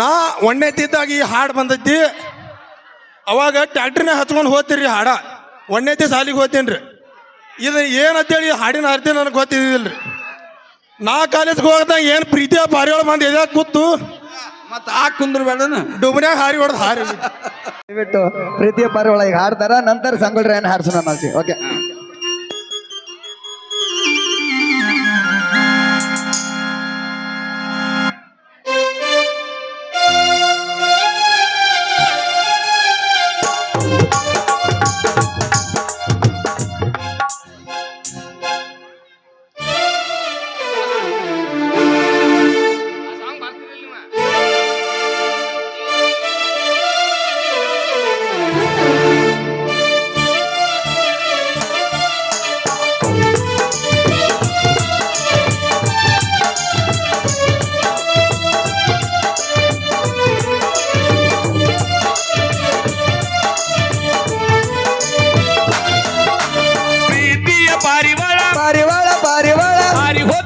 ನಾ ಒಣ್ಣೆತ್ತಿದ್ದಾಗ ಈ ಹಾಡು ಬಂದೈತಿ. ಅವಾಗ ಟ್ಯಾಕ್ಟ್ರಿನ ಹಚ್ಕೊಂಡು ಹೋಗ್ತೀರಿ ಹಾಡ. ಒಣ್ಣೆತ್ತಿ ಸಾಲಿಗೆ ಹೋಗ್ತೇನ್ರಿ. ಇದು ಏನಂತೇಳಿ ಈ ಹಾಡಿನ ಅರ್ಥ ನನಗೆ ರೀ ನಾ ಕಾಲೇಜ್ಗೆ ಹೋಗ್ದಾಗ ಏನು ಪ್ರೀತಿಯ ಪಾರಿವಾಳ ಮಂದಿ ಎದ್ಯಾಗ ಕೂತು? ಮತ್ತ ಆ ಕುಂದ್ರ ಬೇಡನ? ಡುಬ್ನ್ಯಾಗ ಹಾರಿ ಹೊಡೆದು ಹಾರಿ. ಬಿಟ್ಟು ಪ್ರೀತಿಯ ಪಾರಿವಾಳ ಈಗ ಹಾಡ್ತಾರ. ನಂತರ ಸಂಗೊಳ್ಳಿ ಏನು ಹಾಡ್ಸೋಣ ಮಾಡ್ತೀವಿ ಓಕೆ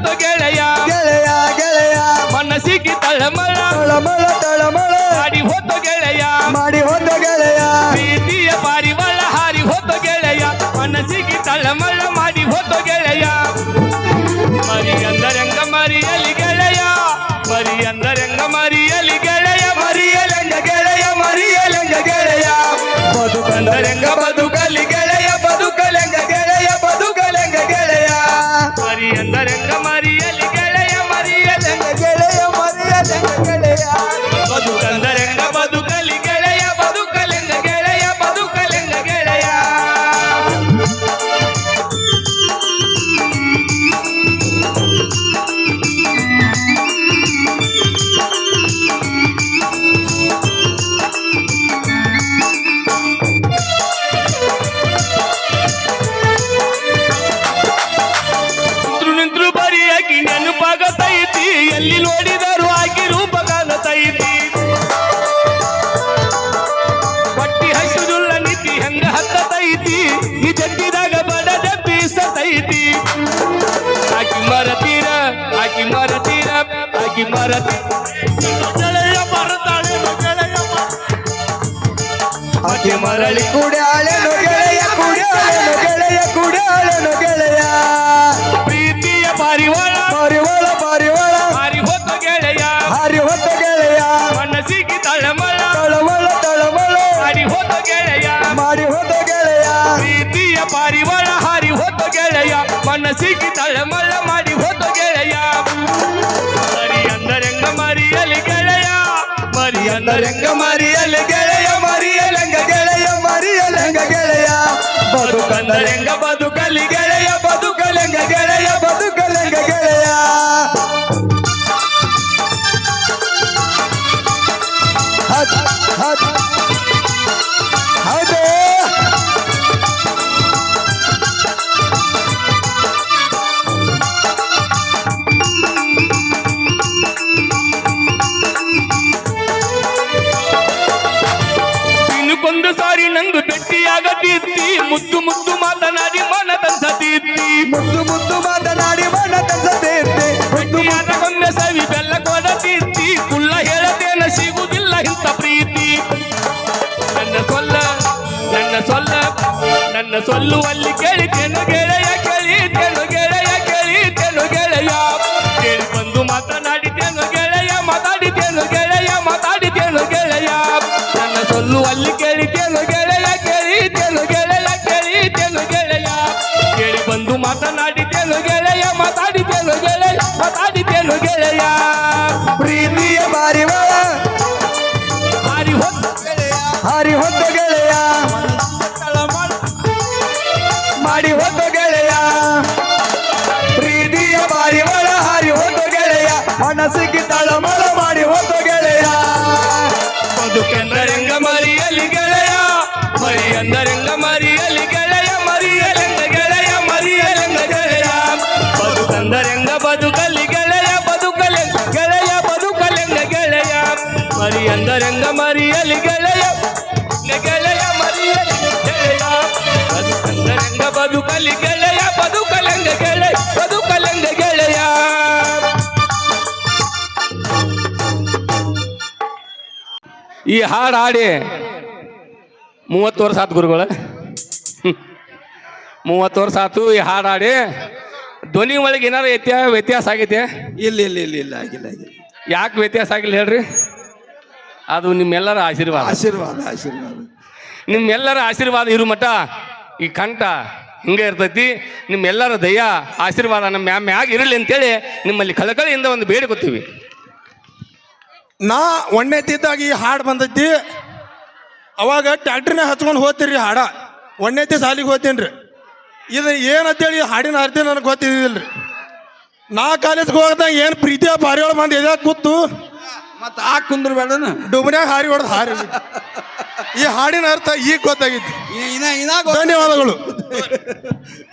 ಹೋತು ಗೆಳೆಯ. ಗೆಳೆಯ ಗೆಳೆಯ. ಮನಸ್ಸಿಗೆ ತಳಮಳ. ತಳಮಳ ತಳಮಳ. ಮಾಡಿ ಹೋತು ಗೆಳೆಯ. ಮಾಡಿ ಹೋದ ಗೆಳೆಯ. ಪ್ರೀತಿಯ ಪಾರಿವಾಳ ಹಾರಿ ಹೋತು ಗೆಳೆಯ. ಮನಸ್ಸಿಗೆ ತಳಮಳ ಮಾಡಿ ಹೋತು ಗೆಳೆಯ. ಮರಿ ಅಂದರಂಗ ಮರಿಯಲಿ ಗೆಳೆಯ. ಮರಿ ಅಂದರಂಗ ಮರಿಯಲಿ ಗೆಳೆಯ. ಮರಿಯಲಂಗ ಗೆಳೆಯ ಮರಿಯಲಂಗ ಗೆಳೆಯ. ಬದುಕಂದರಂಗ ಬದುಕಲಿ ಅಂದರಂಗ ಮರತೀರ ಆಕಿ ಮರತೀರ ಆಕಿ ಮರತಿ ಗೆಳೆಯ ಮರತಾಳೆ ಗೆಳೆಯ ಆಕೆ ಮರಳಿ ಕುಡ್ಯಾಳೆನು ಗೆಳೆಯ ಕುಡ್ಯಾಳೆನು ಗೆಳೆಯ ಕುಡ್ಯಾಳೆನು ಗೆಳೆಯ. ಪ್ರೀತಿಯ ಪಾರಿವಾಳ ಪಾರಿವಾಳ ಪಾರಿವಾಳ ಹಾರಿ ಹೊತ್ತ ಗೆಳೆಯ. ಹಾರಿ ಹೊತ್ತ ಗೆಳೆಯ. ಮನಸ್ಸಿಗೆ ತಳಮಳ ತಳಮಳ ತಳಮಳ. ಹಾರಿ ಹೊತ್ತ ಗೆಳೆಯ. ಮಾರಿ ಹೊತ್ತ ಗೆಳೆಯ. ಪ್ರೀತಿಯ ಪಾರಿವಾಳ ಹಾರಿ ಹೊತ್ತ ಗೆಳೆಯ. ಮನಸ್ಸಿಗೆ ತಳಮಳ ಮರಿ ಮರಿಯಲೆ ಗೆಳೆಯ ಮರಿಯಲಂಗ ಗೆಳೆಯ ಮರಿಯಲಂಗ ಗೆಳೆಯ. ಬದುಕಂದರಂಗ ಬದುಕಲಿ ಸಾರಿ ನಂಗು ಮುದ್ದು ಮುದ್ದು ಮಾತನಾಡಿ ಮನ ತಂಸತಿತ್ತಿ ಮುದ್ದು ಮುದ್ದು ಮಾತನಾಡಿ ಮನ ತಂಸತೇರ್ತಿ ಮುದ್ದು ಭೇಟಿಯಾದ ಒಮ್ಮೆ ಸವಿ ಬೆಲ್ಲ ಕೊಡತಿತ್ತಿ ಕುಲ್ಲ ಹೇಳದೇನ ಸಿಗುವುದಿಲ್ಲ ಇಂಥ ಪ್ರೀತಿ. ನನ್ನ ಸೊಲ್ಲ ನನ್ನ ಸೊಲ್ಲ ನನ್ನ ಸೊಲ್ಲುವಲ್ಲಿ ಕೇಳಿತೇನು ಹಾರಿ ಹೊತ್ತ ಗೆಳೆಯ. ಮಾಡಿ ಹೊತ್ತ ಗೆಳೆಯ. ಪ್ರೀತಿಯ ಪಾರಿವಾಳ ಹಾರಿ ಹೊತ್ತ ಗೆಳೆಯ. ಮನಸ್ಸಿಗೆ ತಳಮಳ ಮಾಡಿ ಹೊತ್ತ ಗೆಳೆಯ. ಬದುಕೆಂದರೆಂಗ ಮರಿಯಲಿ ಗೆಳೆಯ. ಮರಿ ಎಂದರೆಂಗ ಮರಿಯಲಿ ಗೆಳೆಯ. ಮರಿಯಲೆಂಗ ಗೆಳೆಯ. ಮರಿಯಲೆಂಗ ಗೆಳೆಯ. ಬದುಕಂದರೆಂಗ ಬದುಕಲಿ ಗೆಳೆಯ. ಬದುಕಲೆಂಗ ಗೆಳೆಯ. ಬದುಕಲೆಂಗ ಗೆಳೆಯ. ಮರಿ ಎಂದರೆಂಗ ಮರಿಯಲಿ ಗೆಳೆಯ. ಬದುಕಲಿ ಗೆಳೆಯ ಬದುಕಲೆಂಗ ಗೆಳೆಯ ಬದುಕಲೆಂಗ ಗೆಳೆಯ. ಈ ಹಾಡು ಹಾಡಿ ಮೂವತ್ತು ವರ್ಷ ಆತು ಗುರುಗಳ. ಮೂವತ್ತು ವರ್ಷ ಆತು ಈ ಹಾಡು ಹಾಡಿ ಧ್ವನಿ ಒಳಗೆ ಏನಾರು ವ್ಯತ್ಯಾಸ ವ್ಯತ್ಯಾಸ ಆಗೈತೆ? ಇಲ್ಲ ಇಲ್ಲ ಇಲ್ಲ ಇಲ್ಲ ಆಗಿಲ್ಲ ಆಗಿಲ್ಲ. ಯಾಕೆ ವ್ಯತ್ಯಾಸ ಆಗಿಲ್ಲ ಹೇಳ್ರಿ? ಅದು ನಿಮ್ಮೆಲ್ಲರ ಆಶೀರ್ವಾದ. ಆಶೀರ್ವಾದ ಆಶೀರ್ವಾದ. ನಿಮ್ಮೆಲ್ಲರ ಆಶೀರ್ವಾದ ಇರು ಮಠ ಈ ಕಂಠ. ಹಿಂಗೆ ಇರ್ತೈತಿ. ನಿಮ್ಮೆಲ್ಲರ ದಯ ಆಶೀರ್ವಾದ ನಮ್ಮ ಮ್ಯಾಮ್ ಮ್ಯಾಗ ಇರಲಿ ಅಂತೇಳಿ ನಿಮ್ಮಲ್ಲಿ ಕಳಕಳಿಯಿಂದ ಒಂದು ಬೇಡಿಕೊತೀವಿ ನಾ ಒಣ್ಣೆ ತಿದ್ದಾಗ ಈ ಹಾಡು ಬಂದೈತಿ. ಅವಾಗ ಟ್ಯಾಕ್ಟ್ರಿನ ಹಚ್ಕೊಂಡು ಹೋಗ್ತೀರಿ ಹಾಡ. ಒಣ್ಣೆತಿ ಸಾಲಿಗೆ ಹೋಗ್ತೀನಿ ರೀ ಇದು ಏನಂತೇಳಿ ಈ ಹಾಡಿನ ಅರ್ಥ ನನಗೆ ಗೊತ್ತಿದ್ದಿಲ್ಲ ರೀ ನಾ ಕಾಲೇಜ್ಗೆ ಹೋಗ್ದಾಗ ಏನು ಪ್ರೀತಿಯ ಪಾರಿವಾಳ ಬಂದು ಎದ ಕೂತು ಮತ್ತೆ ಆ ಕುಂದ್ರ ಬೇಡನ? ಡುಬ್ನ್ಯಾಗ ಹಾರಿ ಹೊಡೆದು ಹಾರಿ ಈ ಹಾಡಿನ ಅರ್ಥ ಈಗ ಗೊತ್ತಾಗಿತ್ತು. ಧನ್ಯವಾದಗಳು. Good.